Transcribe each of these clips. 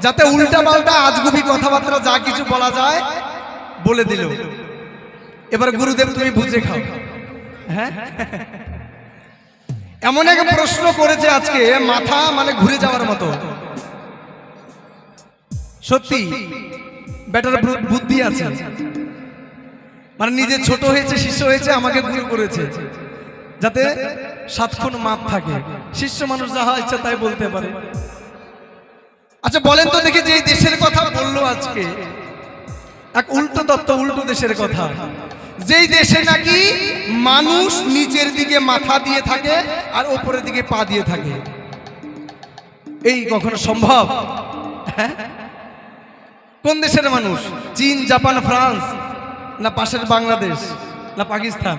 যাতে উল্টা পাল্টা আজগুবি কথাবার্তা যা কিছু বলা যায় বলে দিল। এবার গুরুদেব তুমি বুঝে খাও। হ্যাঁ? এমন এক প্রশ্ন করেছে আজকে, মাথা মানে ঘুরে যাওয়ার মতো। সত্যি, বেটার বুদ্ধি আছে। মানে নিজে ছোট হয়েছে, শিষ্য হয়েছে, আমাকে গুরু করেছে। যাতে সাতক্ষণ মাপ থাকে। শিষ্য মানুষ যাহা ইচ্ছা তাই বলতে পারে। আচ্ছা বলেন তো দেখি যে দেশের কথা বলল আজকে। এক উল্টো তত্ত্ব, উল্টো দেশের কথা। যেই দেশে নাকি মানুষ নিচের দিকে মাথা দিয়ে থাকে আর ওপরের দিকে পা দিয়ে থাকে। এই কখনো সম্ভব? হ্যাঁ? কোন দেশের মানুষ? চীন, জাপান, ফ্রান্স, না পাশের বাংলাদেশ, না পাকিস্তান?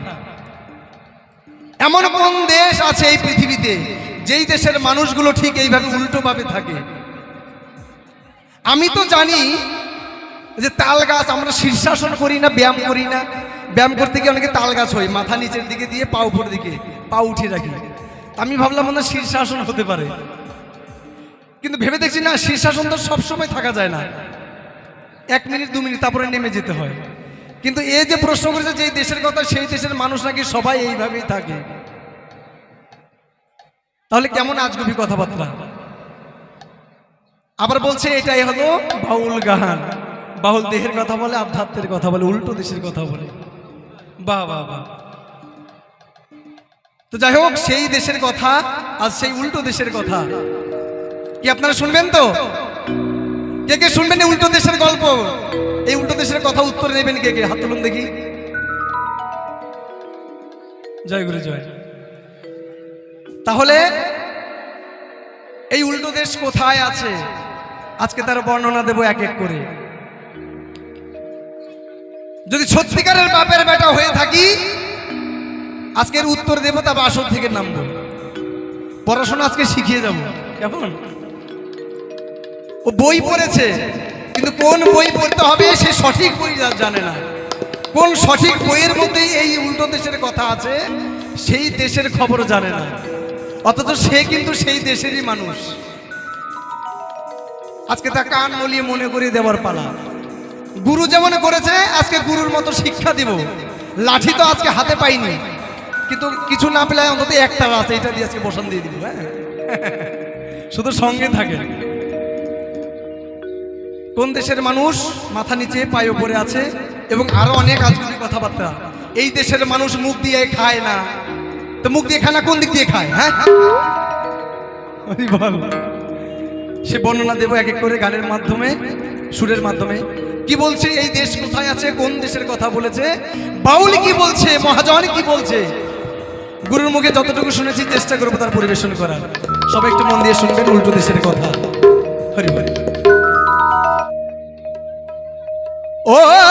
এমন কোন দেশ আছে এই পৃথিবীতে যেই দেশের মানুষগুলো ঠিক এইভাবে উল্টোভাবে থাকে? আমি তো জানি যে তাল গাছ আমরা শীর্ষাসন করি না, ব্যায়াম করি না। ব্যায়াম করতে গিয়ে অনেকে তাল গাছ হয়, মাথা নিচের দিকে দিয়ে পা উপর দিকে, পা উঠিয়ে রাখি। আমি ভাবলাম হয় শীর্ষাসন হতে পারে। কিন্তু ভেবে দেখছি না, শীর্ষাসন তো সবসময় থাকা যায় না। এক মিনিট, দু মিনিট, তারপরে নেমে যেতে হয়। কিন্তু এই যে প্রশ্ন করেছে যে দেশের কথা, সেই দেশের মানুষ নাকি সবাই এইভাবেই থাকে। তাহলে কেমন আজগুবি কথাবার্তা? আবার বলছে, এটাই হলো বাউল গান। বাউল দেহের কথা বলে, আধ্যাত্মের কথা বলে, উল্টো দেশের কথা বলে। বাহ বাহ বাহ। তো যাই হোক, সেই দেশের কথা আর সেই উল্টো দেশের কথা। কি আপনারা শুনবেন তো? কে কে শুনবেন উল্টো দেশের গল্প? এই উল্টো দেশের কথা উত্তর নেবেন কে কে? হাত তুলুন দেখি। জয় গুরু, জয়। তাহলে, এই উল্টো দেশ কোথায় আছে? আজকে তার বর্ণনা দেব এক এক করে। যদি সত্যিকারের বাপের বেটা হয়ে থাকি, আজকের উত্তর দেব তা বাসর থেকে নামবো। পড়াশোনা আজকে শিখিয়ে যাব। কেমন? ও বই পড়েছে, কিন্তু কোন বই পড়তে হবে সে সঠিক বই জানে না। কোন সঠিক বইয়ের মধ্যে এই উল্টো দেশের কথা আছে, সেই দেশের খবর জানে না। অথচ সে কিন্তু সেই দেশেরই মানুষ। আজকে তা কান মলিয়ে মনে করিয়ে দেওয়ার পালা। গুরু যেমন করেছে, আজকে গুরুর মতো শিক্ষা দিব। লাঠি তো আজকে হাতে পাইনি। কিন্তু কিছু না পেলে অন্তত একটা আছে এটা দিয়ে আজকে বসান দিয়ে দিব হ্যাঁ? শুধু সঙ্গে থাকে কোন দেশের মানুষ মাথা নিচে পায়ে উপরে আছে এবং আরও অনেক আজগুবি কথাবার্তা। এই দেশের মানুষ মুখ দিয়ে খায় না। তো মুখ দিয়ে খায় না, কোন দিক দিয়ে খায় হ্যাঁ? বল। সে বর্ণনা দেব এক এক করে গানের মাধ্যমে, সুরের মাধ্যমে। কি বলছে, এই দেশ কোথায় আছে, কোন দেশের কথা বলেছে? বাউলি কি বলছে, মহাজন কি বলছে? গুরুর মুখে যতটুকু শুনেছি, চেষ্টা করব তার পরিবেশন করার। সবাই একটু মন দিয়ে শুনবেন উল্টো দেশের কথা। হরি হরি। ও!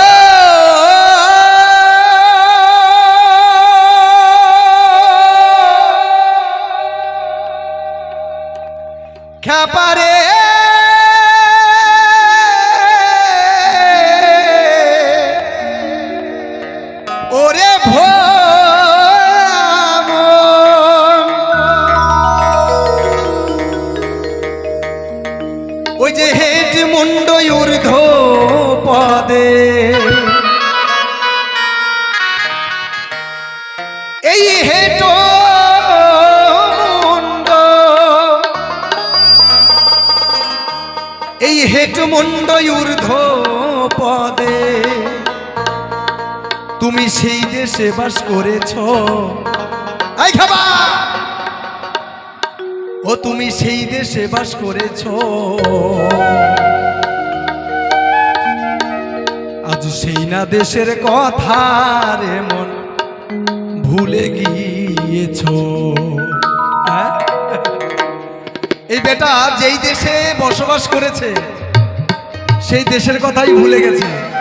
তুমি সেই দেশে বাস করেছ। ও তুমি সেই দেশে বাস করেছ। আজ সেই না দেশের কথা রে মন, ভুলে গিয়েছ। হ্যাঁ? এই বেটা যেই দেশে বসবাস করেছে, সেই দেশের কথাই ভুলে গেছে।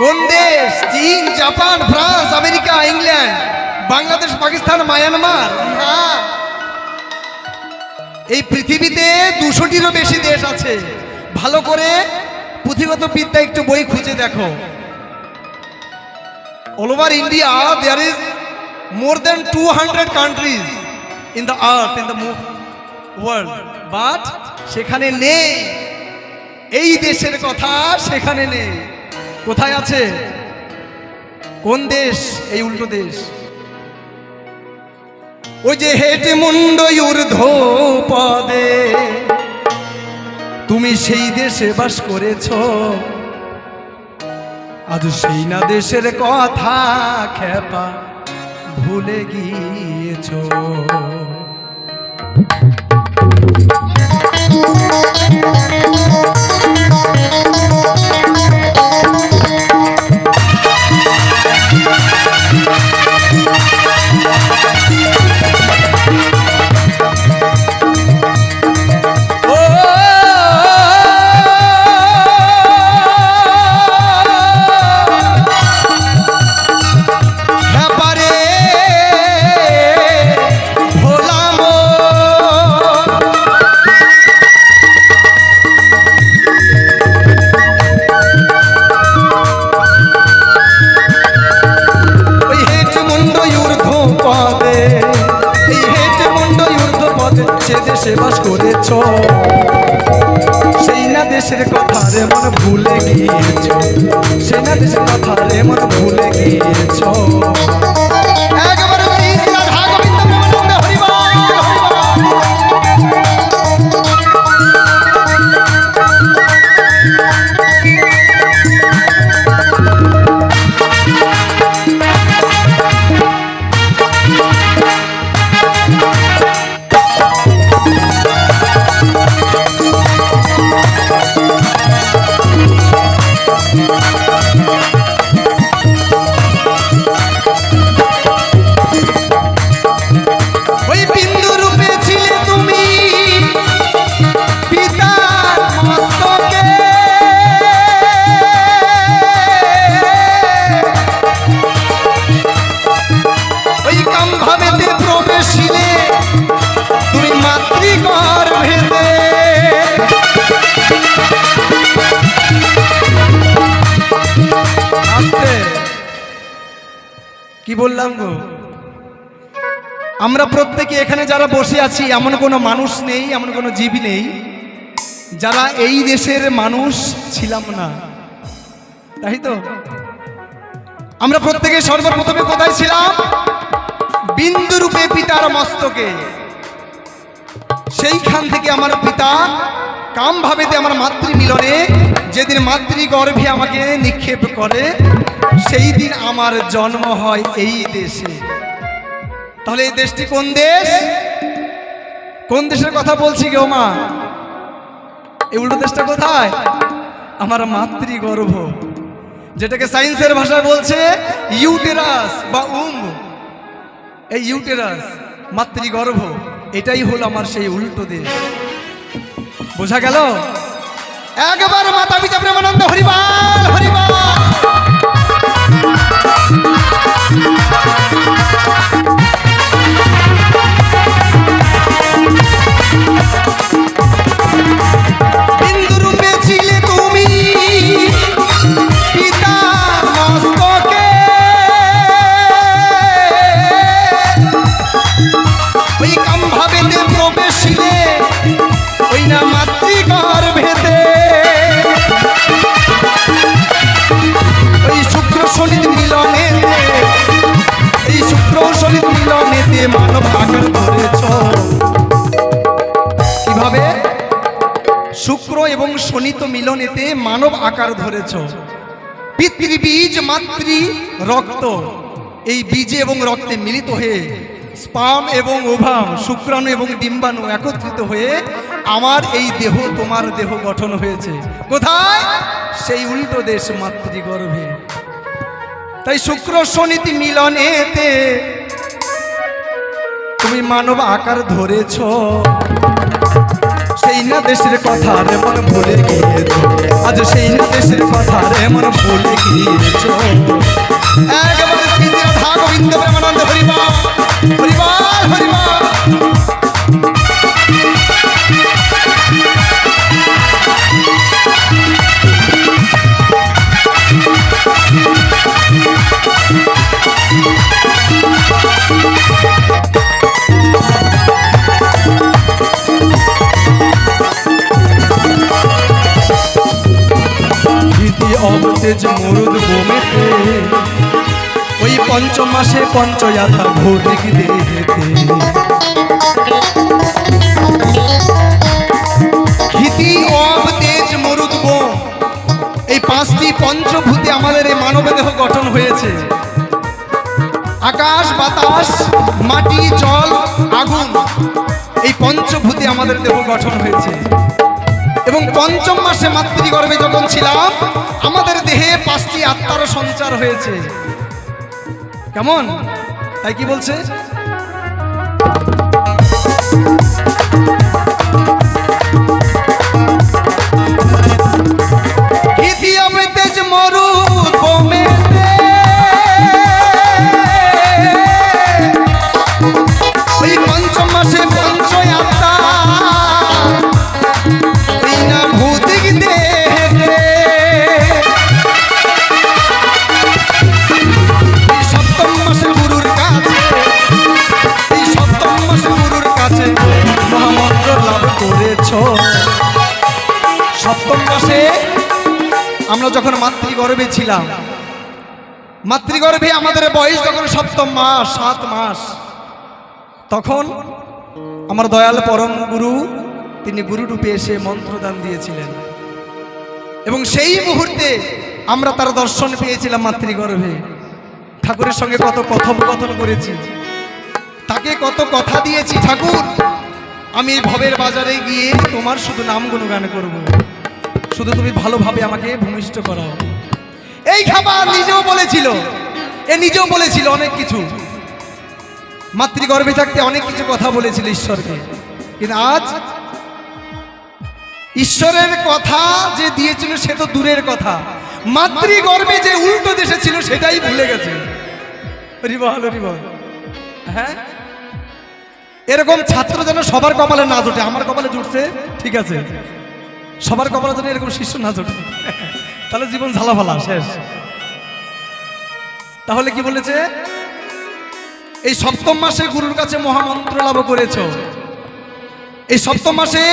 কোন দেশ? চীন, Japan, France, America, England, Bangladesh, Pakistan, Myanmar? এই পৃথিবীতে দুশোটিরও বেশি দেশ আছে। ভালো করে পুঁথিগত বিদ্যা একটু বই খুঁজে দেখো। All over India there is more than two hundred countries in the earth in the world but সেখানে নেই। এই দেশের কথা সেখানে নেই। কোথায় আছে? কোন দেশ এই উল্টো দেশ? ওই যে হেটে মুন্ড পদে। তুমি সেই দেশে বাস করেছ। আজ সেই না দেশের কথা খেপা ভুলে গিয়েছ। ও কি বললাম গো? আমরা প্রত্যেকে এখানে যারা বসে আছি, এমন কোনো মানুষ নেই, এমন কোনো জীব নেই, যারা এই দেশের মানুষ ছিলাম না। তাই তো? আমরা প্রত্যেকে সর্বপ্রথমে কোথায় ছিলাম? বিন্দু রূপে পিতার মস্তকে। সেইখান থেকে আমার পিতা কাম ভাবেতে আমার মাতৃ মিলনে যেদিন মাতৃগর্ভে আমাকে নিক্ষেপ করে সেই দিন আমার জন্ম হয় এই দেশে। তাহলে এই দেশটি কোন দেশ? কোন দেশের কথা বলছি গো মা? এই উল্টো দেশটা কোথায়? আমার মাতৃগর্ভ। যেটাকে সায়েন্সের ভাষায় বলছে ইউটেরাস বা উম। এই ইউটেরাস, মাতৃগর্ভ, এটাই হলো আমার সেই উল্টো দেশ। বোঝা গেল? একবার মাতা পিতা প্রেমানন্দ হরিবাল হরিবাল। মিলনেতে মানব আকার ধরেছ কীভাবে? শুক্র এবং শনিত মিলনেতে মানব আকার ধরেছ। পিতৃবীজ মাতৃ, রক্ত। এই বীজে এবং রক্তে মিলিত হয়ে স্পাম এবং ওভাম শুক্রাণু এবং ডিম্বাণু একত্রিত হয়ে আমার এই দেহ, তোমার দেহ গঠন হয়েছে। কোথায়? সেই উল্টো দেশ মাতৃগর্ভে। তাই শুক্র শনিতি মিলনেতে তুমি মানব আকার ধরেছ। সেই না দেশের কথা রে মন ভুলে গিয়েছ। আজ সেই না দেশের কথা রে মন ভুলে গিয়েছ। একবার গোবিন্দ প্রেমানন্দ হরিবা হরিবা হরিবাল অবতেজ মরুদ বোমেতে, ওই পঞ্চম মাসে পঞ্চয়াতা ভৌতিক দেহেতে তেজ পাঁচটি পঞ্চভূতে আমাদের এই মানব দেহ গঠন হয়েছে। আকাশ, বাতাস, মাটি, জল, আগুন, এই পঞ্চভূতে আমাদের দেহ গঠন হয়েছে। এবং পঞ্চম মাসে মাতৃগর্ভে যখন ছিলাম, আমাদের দেহে পাঁচটি আত্মার সঞ্চার হয়েছে। কেমন? তাই কি বলছে? আমরা যখন মাতৃগর্ভে ছিলাম, মাতৃগর্ভে আমাদের বয়স যখন সপ্তম মাস, সাত মাস, তখন আমার দয়াল পরম গুরু, তিনি গুরুরূপে এসে মন্ত্রদান দিয়েছিলেন। এবং সেই মুহূর্তে আমরা তার দর্শন পেয়েছিলাম মাতৃগর্ভে। ঠাকুরের সঙ্গে কত কথোপকথন করেছি। তাকে কত কথা দিয়েছি, ঠাকুর, আমি ভবের বাজারে গিয়ে তোমার শুধু নাম গুণগান করব। শুধু তুমি ভালোভাবে আমাকে ভূমিষ্ঠ করাও এই খাবার নিজেও বলেছিল। এ নিজেও বলেছিল অনেক কিছু। মাতৃগর্ভে থাকতে অনেক কিছু কথা বলেছিল ঈশ্বরকে। কিন্তু আজ ঈশ্বরের কথা যে দিয়েছিল সে তো দূরের কথা। মাতৃগর্ভে যে উল্টো দেশে ছিল সেটাই ভুলে গেছে। হ্যাঁ? এরকম ছাত্র যেন সবার কপালে না জোটে, আমার কপালে জুটছে, ঠিক আছে। সবার কপালে যেন এরকম শিষ্য না জোটে। তাহলে জীবন ঝালাফালা, শেষ। তাহলে কি বলেছে? এই সপ্তম মাসে গুরুর কাছে মহামন্ত্র লাভ করেছ। এই সপ্তম মাসে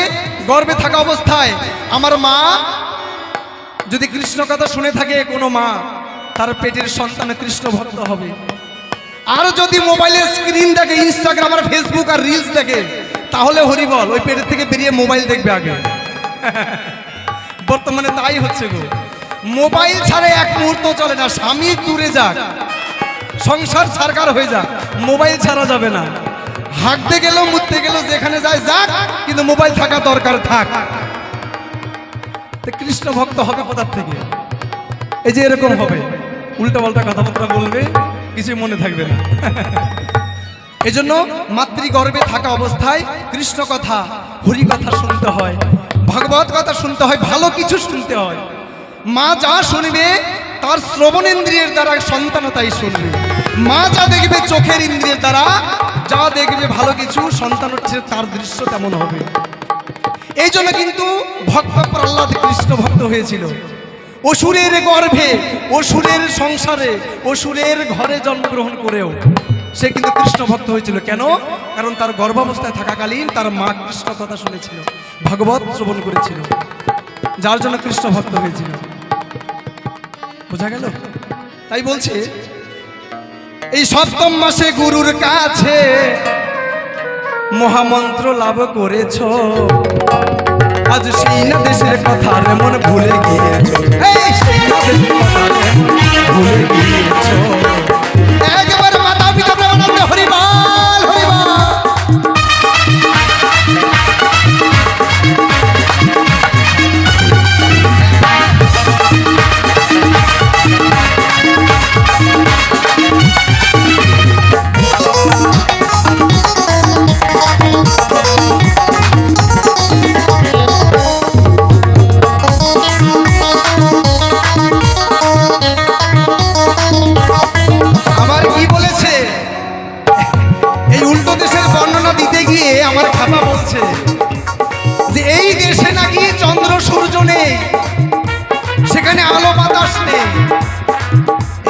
গর্বে থাকা অবস্থায় আমার মা যদি কৃষ্ণ কথা শুনে থাকে কোনো মা, তার পেটের সন্তান কৃষ্ণ ভক্ত হবে। আর যদি মোবাইলের স্ক্রিন দেখে, ইনস্টাগ্রাম আর ফেসবুক আর রিলস দেখে, তাহলে হরিবল, ওই পেটের থেকে বেরিয়ে মোবাইল দেখবে আগে। বর্তমানে তাই হচ্ছে গো। মোবাইল ছাড়া এক মুহূর্ত চলে না, স্বামী দূরে যাক, সংসার ছাড়কার হয়ে যাক, মোবাইল ছাড়া যাবে না। হাঁকতে গেলেও, মুততে গেলেও যেখানে যায়, যাক, কিন্তু মোবাইল থাকা দরকার, থাক। কৃষ্ণ ভক্ত হবে কোথার থেকে? এই যে এরকম হবে। উল্টা পাল্টা কথাবার্তা বলবে কিছুই মনে থাকবে না। এজন্য মাতৃগর্ভে থাকা অবস্থায় কৃষ্ণ কথা, হরি কথা শুনতে হয়। ভাগবত কথা শুনতে হয়, ভালো কিছু শুনতে হয়। মা যা শুনবে, তার শ্রবণেন্দ্রিয়ের দ্বারা সন্তান তাই শুনবে। মা যা দেখবে, চোখের ইন্দ্রিয়ের দ্বারা, যা দেখবে, ভালো কিছু, সন্তান হচ্ছে, তার দৃশ্য তেমন হবে। এই জন্য কিন্তু ভক্ত প্রহ্লাদ কৃষ্ণ ভক্ত হয়েছিল। অসুরের গর্ভে, অসুরের সংসারে, অসুরের ঘরে জন্মগ্রহণ করেও। সে কিন্তু কৃষ্ণ ভক্ত হয়েছিল। কেন? কারণ তার গর্ভাবস্থায় থাকাকালীন তার মা কৃষ্ণ কথা শুনেছিল, ভাগবত শ্রবণ করেছিল, যার জন্য কৃষ্ণ ভক্ত হয়েছিল। বোঝা গেল? তাই বলছে, এই সপ্তম মাসে গুরুর কাছে মহামন্ত্র লাভ করেছ। আজ সেই না দেশের কথা মন ভুলে গিয়েছ। ভুলে গিয়েছ। পিতা প্রেমানন্দ উল্টো দেশের বর্ণনা দিতে গিয়ে আমার খাতা বলছে যে এই দেশে নাকি চন্দ্র সূর্য নেই, সেখানে আলো বাতাস নেই।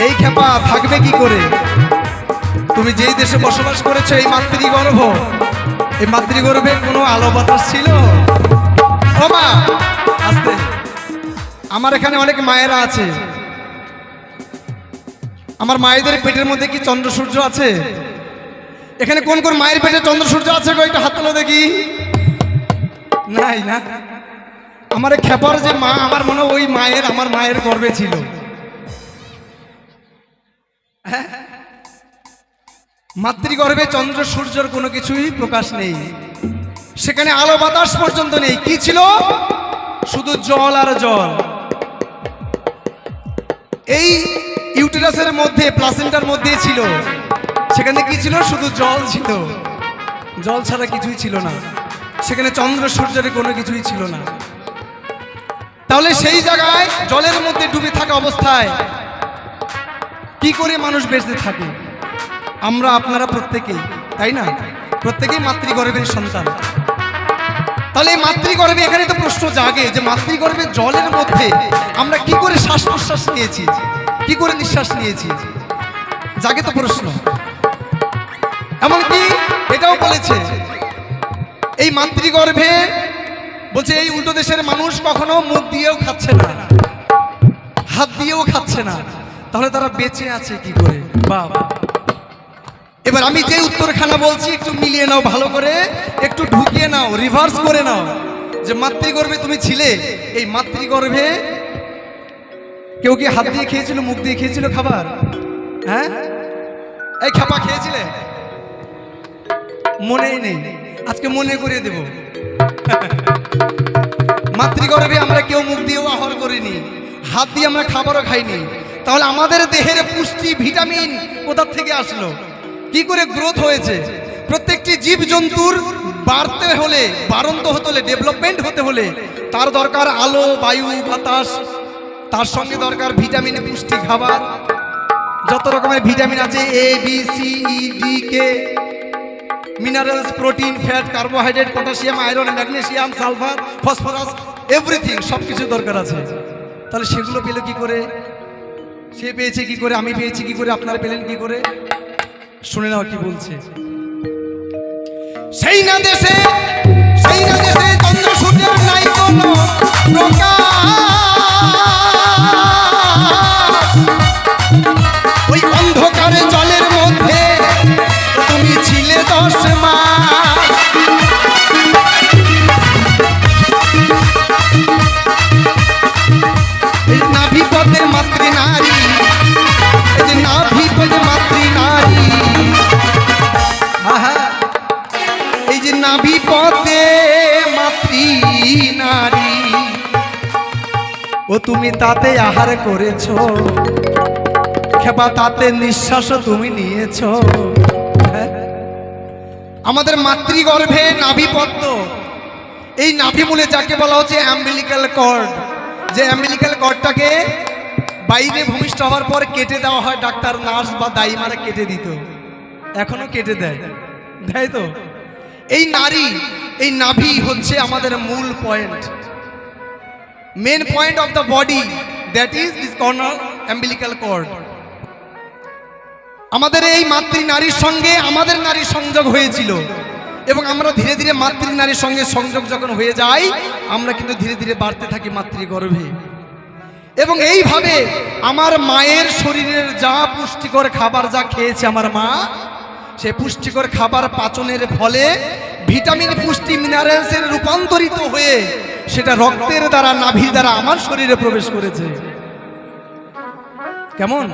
এই খেপা থাকবে কি করে? তুমি যেই দেশে বসবাস করেছ, এই মাতৃগর্ভ, এই মাতৃগর্ভে কোনো আলো বাতাস ছিল? ও মা, আস্তে। আমার এখানে অনেক মায়েরা আছে। আমার মায়েদের পেটের মধ্যে কি চন্দ্র সূর্য আছে? এখানে কোন কোন মায়ের পেটে চন্দ্র সূর্য আছে গো একটা হাত তোলো দেখি। নাই না? আমার খেপার যে মা, আমার মনে ওই মায়ের, আমার মায়ের গর্বে ছিল। হ্যাঁ? মাতৃগর্ভে চন্দ্র সূর্যর কোনো কিছুই প্রকাশ নেই। সেখানে আলো বাতাস পর্যন্ত নেই। কি ছিল? শুধু জল আর জল। এই ইউটেরাসের মধ্যে, প্লাসেন্টার মধ্যে ছিল। সেখানে কি ছিল? শুধু জল ছিল। জল ছাড়া কিছুই ছিল না। সেখানে চন্দ্র, সূর্যের কোনো কিছুই ছিল না। তাহলে সেই জায়গায় জলের মধ্যে ডুবে থাকা অবস্থায় কি করে মানুষ বেঁচে থাকে? আমরা আপনারা প্রত্যেকেই, তাই না? প্রত্যেকেই মাতৃগর্ভের সন্তান। তাহলে এই মাতৃগর্ভে এখানে তো প্রশ্ন জাগে যে মাতৃগর্ভে জলের মধ্যে আমরা কি করে শ্বাস প্রশ্বাস নিয়েছি? কি করে নিঃশ্বাস নিয়েছি? জাগে তো প্রশ্ন। এমনকি এটাও বলেছে, এই মাতৃগর্ভে বলছে, এই উল্টো দেশের মানুষ কখনো মুখ দিয়েও খাচ্ছে না, হাত দিয়েও খাচ্ছে না। তাহলে তারা বেঁচে আছে কি করে? বাবা এবার আমি যে উত্তরখানা বলছি, একটু মিলিয়ে নাও ভালো করে, একটু ঢুকিয়ে নাও রিভার্স করে নাও, যে মাতৃগর্ভে তুমি ছিলে, এই মাতৃগর্ভে কেউ কি হাত দিয়ে খেয়েছিল, মুখ দিয়ে খেয়েছিল খাবার? হ্যাঁ? এই খাপা খেয়েছিলে? মনেই নেই। আজকে মনে করিয়ে দেব। মাতৃগর্ভে আমরা কেউ মুখ দিয়েও আহার করিনি, হাত দিয়ে আমরা খাবারও খাইনি। তাহলে আমাদের দেহের পুষ্টি, ভিটামিন কোথার থেকে আসলো? কি করে গ্রোথ হয়েছে? প্রত্যেকটি জীব জন্তুর বাড়তে হলে বাড়ন্ত হতে হলে, ডেভেলপমেন্ট হতে হলে তার দরকার আলো, বায়ু, বাতাস, তার সঙ্গে দরকার ভিটামিন, পুষ্টি, খাবার। যত রকমের ভিটামিন আছে A B C E D K minerals protein fat carbohydrate potassium iron magnesium sulphur phosphorus everything সব কিছু দরকার আছে। তাহলে সেগুলো পেলে কি করে? সে পেয়েছে কি করে? আমি পেয়েছি কি করে? আপনারা পেলেন কি করে? শুনে নাও কি বলছে। সেই না দেশে, সেই না দেশে চন্দ্র সূর্যের নাই কোনো প্রকাশ এই নাভি পদে পদে মাতৃ নারী। এই যে নাভি মাতৃ নারী। ও তুমি তাতে আহার করেছ, খেপা তাতে নিঃশ্বাসও তুমি নিয়েছ? আমাদের মাতৃগর্ভে নাভিপদ্ম। এই নাভি মূলে যাকে বলা হচ্ছে অ্যাম্বিলিক্যাল কর্ড। যে অ্যাম্বিলিক্যাল কর্ডটাকে বাইরে ভূমিষ্ঠ হওয়ার পর কেটে দেওয়া হয়, ডাক্তার, নার্স বা দাইমারা কেটে দিত। এখনও কেটে দেয়। দেয় তো? এই নারী, এই নাভি হচ্ছে আমাদের মূল point. Main point of the body that is this corner umbilical cord. আমাদের এই মাতৃ নারীর সঙ্গে আমাদের নারীর সংযোগ হয়েছিল। এবং আমরা ধীরে ধীরে মাতৃ নারীর সঙ্গে সংযোগ যখন হয়ে যাই আমরা কিন্তু ধীরে ধীরে বাড়তে থাকি মাতৃগর্ভে। এবং এইভাবে আমার মায়ের শরীরের যা পুষ্টিকর খাবার যা খেয়েছে আমার মা, সে পুষ্টিকর খাবার পাচনের ফলে ভিটামিন, পুষ্টি মিনারেলসের রূপান্তরিত হয়ে সেটা রক্তের দ্বারা নাভি দ্বারা আমার শরীরে প্রবেশ করেছে। কেমন?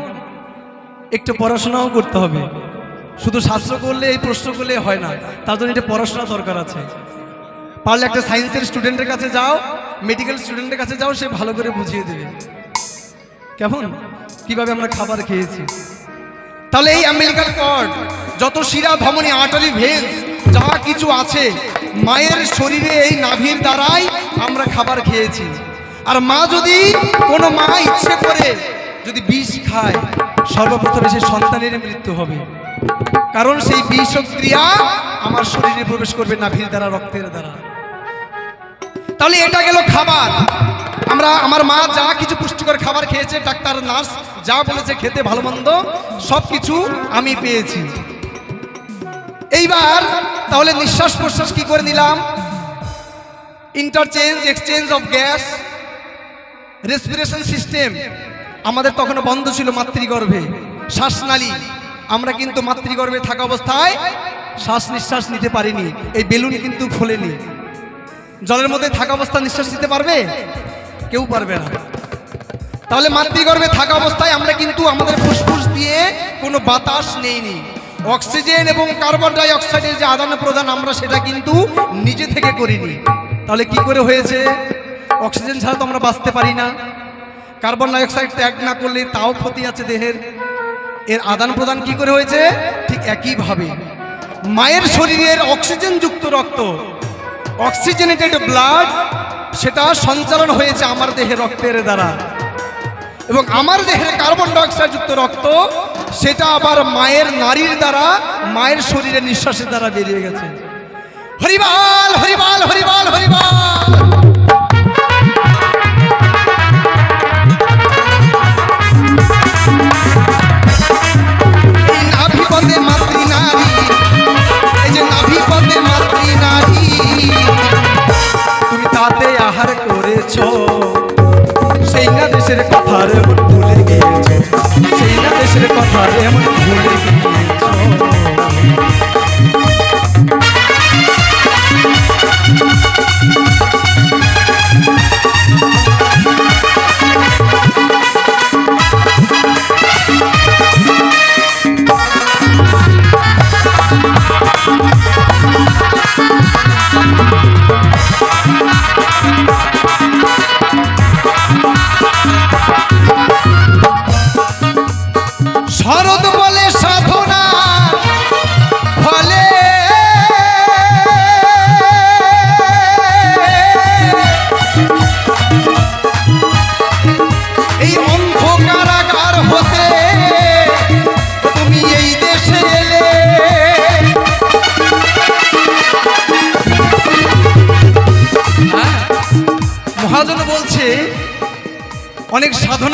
একটু পড়াশোনাও করতে হবে। শুধু শাস্ত্র করলে, এই প্রশ্ন করলে হয় না। তার জন্য এটা পড়াশোনা দরকার আছে। পারলে একটা সায়েন্সের স্টুডেন্টের কাছে যাও, মেডিকেল স্টুডেন্টের কাছে যাও, সে ভালো করে বুঝিয়ে দেবে। কেমন? কীভাবে আমরা খাবার খেয়েছি। তাহলে এই আমেরিকান কর্ড, যত শিরা ধমনী আর্টারি ভেন্স যা কিছু আছে, মায়ের শরীরে এই নাভির দ্বারাই আমরা খাবার খেয়েছি। আর মা যদি কোনো মা ইচ্ছে যদি বিষ খায়, সর্বপ্রথমে সে সন্তানের মৃত্যু হবে। কারণ সেই বিষক্রিয়া আমার শরীরে প্রবেশ করবে নাভির দ্বারা, রক্তের দ্বারা। তাহলে এটা গেল খাবার। আমরা, আমার মা যা কিছু পুষ্টিকর খাবার খেয়েছে, ডাক্তার, নার্স যা বলেছে খেতে ভালো মন্দ সব কিছু আমি পেয়েছি। এইবার তাহলে নিঃশ্বাস প্রশ্বাস কি করে নিলাম? Interchange exchange of gas respiration system আমাদের তখনও বন্ধ ছিল মাতৃগর্ভে। শ্বাসনালী। আমরা কিন্তু মাতৃগর্ভে থাকা অবস্থায় শ্বাস নিঃশ্বাস নিতে পারিনি। এই বেলুন কিন্তু খোলেনি জলের মধ্যে থাকা অবস্থা নিঃশ্বাস নিতে পারবে? কেউ পারবে না। তাহলে মাতৃগর্ভে থাকা অবস্থায় আমরা কিন্তু আমাদের ফুসফুস দিয়ে কোনো বাতাস নেইনি। অক্সিজেন এবং কার্বন ডাই অক্সাইডের যে আদান প্রদান আমরা সেটা কিন্তু নিজে থেকে করিনি। তাহলে কি করে হয়েছে? অক্সিজেন ছাড়া তো আমরা বাঁচতে পারি না। কার্বন ডাইঅক্সাইড ত্যাগ না করলে তাও ক্ষতি আছে দেহের। এর আদান প্রদান কি করে হয়েছে? ঠিক একইভাবে মায়ের শরীরের অক্সিজেনযুক্ত রক্ত, অক্সিজেনেটেড ব্লাড, সেটা সঞ্চালন হয়েছে আমার দেহে রক্তের দ্বারা। এবং আমার দেহের কার্বন ডাইঅক্সাইড যুক্ত রক্ত, সেটা আবার মায়ের নারীর দ্বারা, মায়ের শরীরে নিঃশ্বাসের দ্বারা বেরিয়ে গেছে। হরিবাল হরিবাল হরিবাল হরিবাল!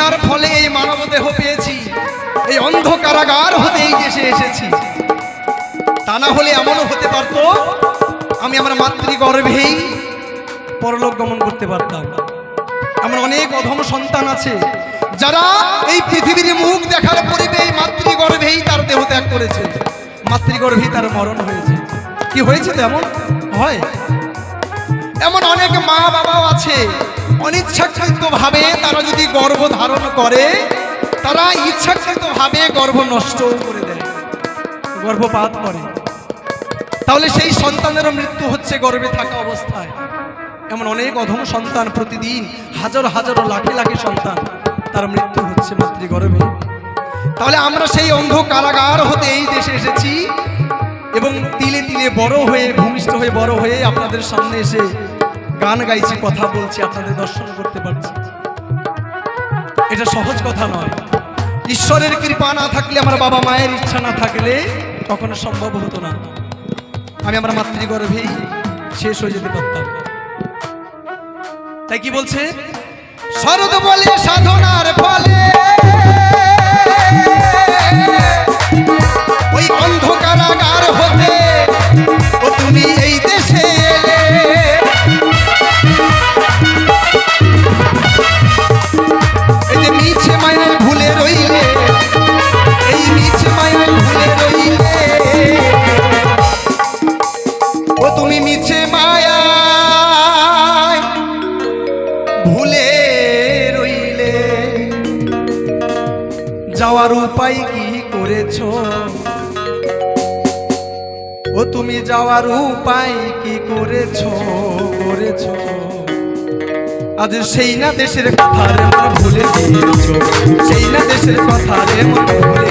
সাধনার ফলে এই মানব দেহ পেয়েছি। এই অন্ধ কারাগার হতে এই দেশে এসেছি। তা না হলে এমনও হতে পারত, আমি আমার মাতৃগর্ভেই পরলোক গমন করতে পারতাম। আমার অনেক অধম সন্তান আছে, যারা এই পৃথিবীর মুখ দেখার পরিবে এই মাতৃগর্ভেই তার দেহ ত্যাগ করেছে। মাতৃগর্ভেই তার মরণ হয়েছে। কি হয়েছে তো এমন? হয়। এমন অনেক মা বাবাও আছে অনিচ্ছাকৃত ভাবে তারা যদি গর্ভ ধারণ করে, তারা ইচ্ছাকৃত ভাবে গর্ভ নষ্ট করে দেয়, গর্ভপাত করে। তাহলে সেই সন্তানেরও মৃত্যু হচ্ছে গর্ভে থাকা অবস্থায়। এমন অনেক অধম সন্তান প্রতিদিন, হাজার হাজারো লাখে লাখে সন্তান তার মৃত্যু হচ্ছে মাতৃগর্ভে। তাহলে আমরা সেই অন্ধ কারাগার হতে এই দেশে এসেছি এবং তিলে তিলে বড় হয়ে, ভূমিষ্ঠ হয়ে বড় হয়ে আপনাদের সামনে এসে গান গাইছি, কথা বলছি, আপনাদের দর্শন করতে পারছি। এটা সহজ কথা নয়। ঈশ্বরের কৃপা না থাকলে, আমার বাবা মায়ের ইচ্ছা না থাকলে কখনো সম্ভব হতো না। আমি আমার মাতৃগর্ভেই শেষ হয়ে যেতে পারতাম। তাই কি বলছে? শরদ বলে, সাধনার ফলে। আজ সেই না দেশের কথা রে মন ভুলে গিয়েছো। সেই না দেশের কথা রে মন ভুলে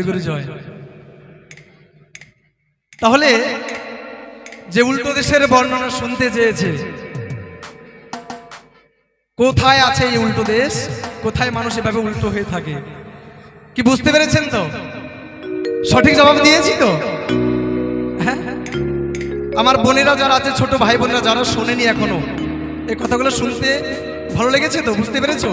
জয় গুরু জয়। তাহলে যে উল্টো দেশের বর্ণনা শুনতে চেয়েছে, কোথায় আছে এই উল্টো দেশ? কোথায় মানুষ এভাবে উল্টো হয়ে থাকে? কি বুঝতে পেরেছেন তো? সঠিক জবাব দিয়েছি তো? হ্যাঁ? আমার বোনেরা যারা আছে, ছোট ভাই বোনেরা যারা শোনেনি এখনও এই কথাগুলো শুনতে ভালো লেগেছে তো? বুঝতে পেরেছ?